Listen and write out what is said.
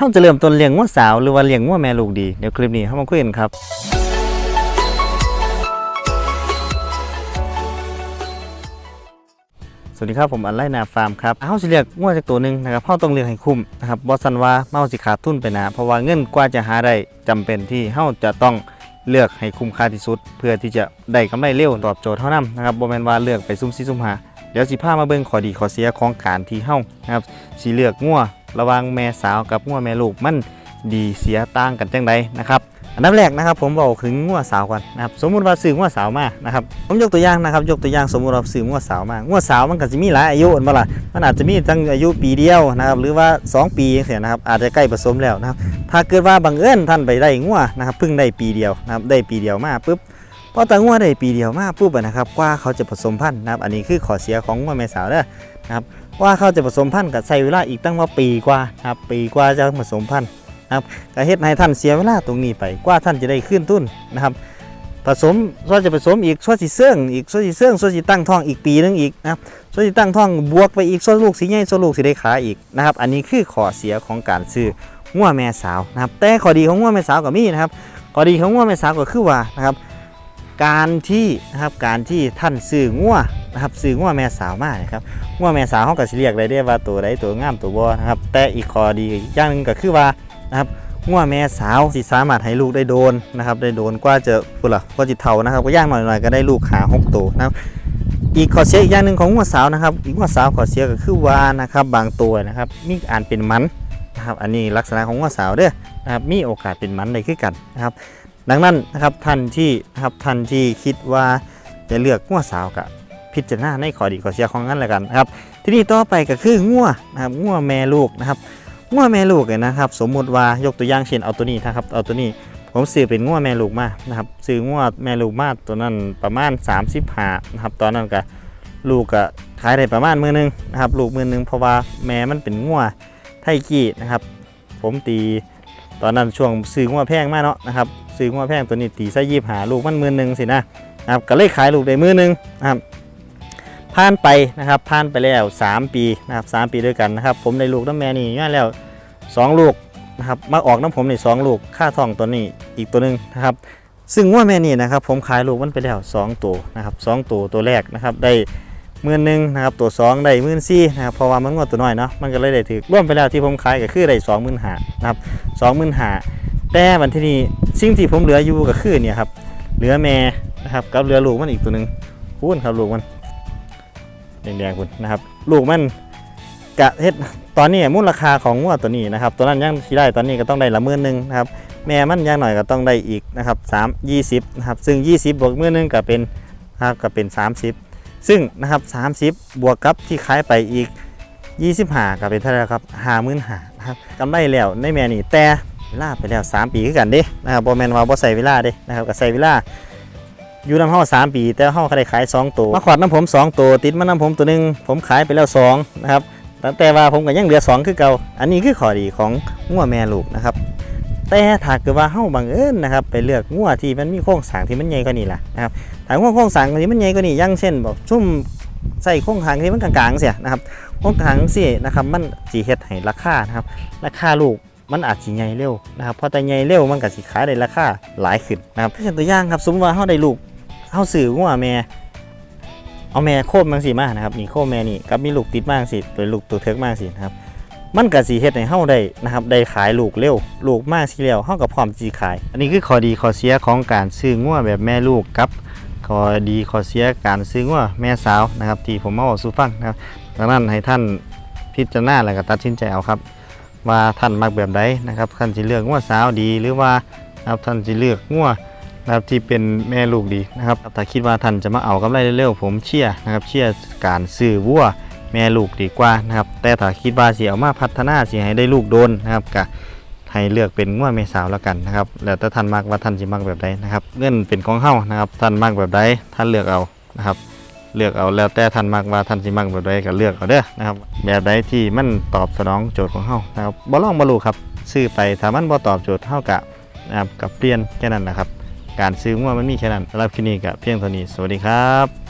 เฮาจะเริ่มต้นเลี้ยงงัวสาวหรือว่าเลี้ยงงัวแม่ลูกดีเดี๋ยวคลิปนี้เฮามาคุยกันครับสวัสดีครับผมอันไลนาฟาร์มครับเฮาสิเลือกงัวจากตัวหนึ่งนะครับเฮาต้องเลือกให้คุ้มนะครับบ่ซันว่าเมาสิขาดทุนไปนะเพราะว่าเงินกว่าจะหาได้จำเป็นที่เฮาจะต้องเลือกให้คุ้มค่าที่สุด เพื่อที่จะได้กำไรเร็วตอบโจทย์เท่านั้นนะครับบ่แม่นว่าเลือกไปซุ่มซี่ซุ่มหาเดี๋ยวสิพามาเบิ่งข้อดีข้อเสียของการที่เฮานะครับสิเลือกงัว ระว่างแม่สาวกับงัวแม่ลูกมันดีเสียต่างกันจังใดนะครับอันดับแรกนะครับผมบอกถึงงัวสาวก่อนนะครับสมมุติว่าซื้องัวสาวมานะครับผมยกตัวอย่างนะครับยกตัวอย่างสมมุติเราซื้องัวสาวมางัวสาวมันก็จะมีหลายอายุอันบ่ล่ะมันอาจจะมีตั้งอายุปีเดียวนะครับหรือว่า 2 ปีจังซี่นะครับอาจจะใกล้ผสมแล้วนะครับถ้าเกิดว่าบังเอิญท่านไปได้งัวนะครับเพิ่งได้ปีเดียวนะครับได้ปีเดียวมาปุ๊บพอตางัวได้ปีเดียวมาปุ๊บนะครับกว่าเขาจะผสมพันธุ์นะครับอันนี้คือข้อเสียของงัวแม่สาวเด้อนะครับ ว่าเขาจะผสมพันธุ์ก็ใช้เวลาอีกตั้งว่าปีกว่าครับปีกว่าจะผสมพันธุ์นะครับเฮ็ดให้ท่านเสียเวลาตรงนี้ไปกว่าท่านจะได้ขึ้นทุนนะครับ ผสมส่วนจะผสมอีกส่วนสิเสื่องอีกส่วนสิเสื่องส่วนสิตั้งท้องอีกปีหนึงอีกนะครับส่วนสิตั้งท้องบวกไปอีกส่วนลูกสิใหญ่ส่วนลูกสิได้ขาอีกนะครับ อันนี้คือข้อเสียของการซื้องัวแม่สาวนะครับ แต่ข้อดีของงัวแม่สาวก็มีนะครับข้อดีของงัวแม่สาวก็คือว่านะครับ การที่นะครับการที่ท่านซื้องัว นะครับซื้องัวแม่สาวมากนะครับงัวแม่สาวเขาก็สิเรียกได้ได้ว่าตัวใดตัวงามตัวบ่นะครับแต่อีกข้อดีอีกอย่างหนึงก็คือว่านะครับงัวแม่สาวสิสามารถให้ลูกได้โดนนะครับได้โดนกว่าจะพุ่นละกว่าจิตเท่านะครับก็ย่างหน่อยๆก็ได้ลูกหาหกตัวนะครับอีกข้อเสียอีกอย่างหนึ่งของงัวสาวนะครับอีกงัวสาวข้อเสียก็คือว่านะครับบางตัวนะครับมีอ่านเป็นมันนะครับอันนี้ลักษณะของงัวสาวเด้อนะครับมีโอกาสเป็นมันได้คือกันนะครับดังนั้นนะครับท่านที่นะครับท่านที่คิดว่าจะเลือกงัวสาวกับ พิจารณาในข้อดีข้อเสียของนั้นแล้วกันนะครับทีนี้ต่อไปก็คืองัวนะครับงัวแม่ลูกนะครับงัวแม่ลูกเนี่ยนะครับ สมมุติว่ายกตัวอย่างเช่นเอาตัวนี้นะครับเอาตัวนี้ผมซื้อเป็นงัวแม่ลูกมานะครับซื้องัวแม่ลูกมาตัวนั้นประมาณ 35นะครับตอนนั้นก็ลูกก็ขายได้ประมาณมือหนึงนะครับลูกมือหนึงเพราะว่าแม่มันเป็นงัวไทกี้นะครับ ผมตีตอนนั้นช่วงซื้องัวแพงมากเนาะนะครับซื้องัวแพงตัวนี้ตีซะยีบหาลูกมันมือหนึงสินะนะครับก็เลยขายลูกได้มือนึงนะครับ ผ่านไปนะครับผ่านไปแล้ว 3 ปีนะครับสามปีด้วยกันนะครับ ผมได้ลูกน้ำแม่นี่ง่าแล้วสองลูกนะครับมาออกน้ำผมนี่สองลูกค่าทองตัวนี้อีกตัวหนึ่งนะครับ ซึ่งว่าแม่นี่นะครับ ผมขายลูกมันไปแล้วสองตัวนะครับสองตัวตัวแรกนะครับได้หมื่นหนึ่งนะครับตัวสองได้หมื่นสี่นะครับเพราะว่ามันงวดตัวน้อยเนาะมันก็เลยได้ถือร่วมไปแล้วที่ผมขายก็คือได้สองหมื่นหานะครับสองหมื่นหาแต่วันที่นี้สิ่งที่ผมเหลืออยู่ก็คือเนี่ยครับเหลือแม่นะครับกับเหลือลูกมันอีกตัวหนึ่งพูนครับลูกมัน แดงๆคุณนะครับ ลูกมันกะเฮ็ดตอนนี้มูลค่าของงัวตัวนี้นะครับ ตัวนั้นยังที่ได้ตอนนี้ก็ต้องได้ละหมื่นหนึ่งนะครับ แม่มันย่างหน่อยก็ต้องได้อีกนะครับสามยี่สิบนะครับ ซึ่ง20บวกหมื่นหนึ่งก็เป็นนะครับก็เป็น30ซึ่งนะครับ30บวกกับที่ขายไปอีก25ก็เป็นเท่าไหร่ครับห้าหมื่นห้านะครับกำไรแล้วในแม่นี่แต่เวลาไปแล้ว 3 ปีคือกันเด้นะครับบ่แมนว่าบ่ใส่เวลาเด้นะครับก็ใส่เวลา อยู่น้ำเฮา3ปี แต่เฮาได้ขาย2ตัวมาขวดน้ำผม2ตัวติดมาน้ำผมตัวหนึ่งผมขายไปแล้ว2นะครับแต่ว่าผมก็ยังเหลือ2คือเก่าอันนี้คือข้อดีของงัวแม่ลูกนะครับแต่ถ้าเกิดว่าเฮาบังเอิญนะครับไปเลือกงัวที่มันมีโครงสร้างที่มันใหญ่กว่านี้ล่ะนะครับถ้างัวโครงสร้างที่มันใหญ่กว่านี้ย่างเช่นบอกซุ่มใส่โครงสร้างที่มันกลางๆเสียนะครับโครงสร้างสินะครับมันสิเฮ็ดให้ราคานะครับราคาลูกมันอาจสิใหญ่เร็วนะครับพอแต่ใหญ่เร็วมันก็สิขายได้ราคาหลายขึ้นนะครับเช่นตัวอย่างครับสมมติว่าเฮาได้ลูก เฮาซื้องัวแม่เอาแม่โคบมังสีมากนะครับนี่โคบแม่นี่กับมีลูกติดมากสิตัวลูกตัวเทิกมากสินะครับมันก็สีเฮ็ดให้เฮาได้นะครับได้ขายลูกเร็วลูกมากสิแล้วเฮาก็พร้อมสิขาย อันนี้คือข้อดีข้อเสียของการซื้องัวแบบแม่ลูกกับข้อดีข้อเสียการซื้องัวแม่สาวนะครับที่ผมมาบอกสู่ฟังนะครับดังนั้นให้ท่านพิจารณาแล้วก็ตัดสินใจเอาครับ ว่าท่านมักแบบใดนะครับท่านสิเลือกงัวสาวดีหรือว่าครับท่านสิเลือกงัว นะครับที่เป็นแม่ลูกดีนะครับถ้าคิดว่าท่านจะมาเอากำไรเร็วๆผมเชื่อนะครับเชื่อการซื้อวัวแม่ลูกดีกว่านะครับแต่ถ้าคิดว่าสิเอามาพัฒนาสิให้ได้ลูกโดนนะครับก็ให้เลือกเป็นงัวแม่สาวแล้วกันนะครับแล้วแต่ท่านมักว่าท่านสิมักแบบใดนะครับเงินเป็นของเฮานะครับท่านมักแบบใดท่านเลือกเอานะครับเลือกเอาแล้วแต่ท่านมักว่าท่านสิมักแบบใดก็เลือกเอาเด้อนะครับแบบใดที่มันตอบสนองโจทย์ของเฮานะครับบ่ลองบ่รู้ครับซื้อไปถ้ามันบ่ตอบโจทย์เฮากะนะครับกับเปลี่ยนแค่นั้นนะครับ การซื้อว่ามันมีแค่นั้นสำหรับคลิปนี้ก็เพียงเท่านี้ สวัสดีครับ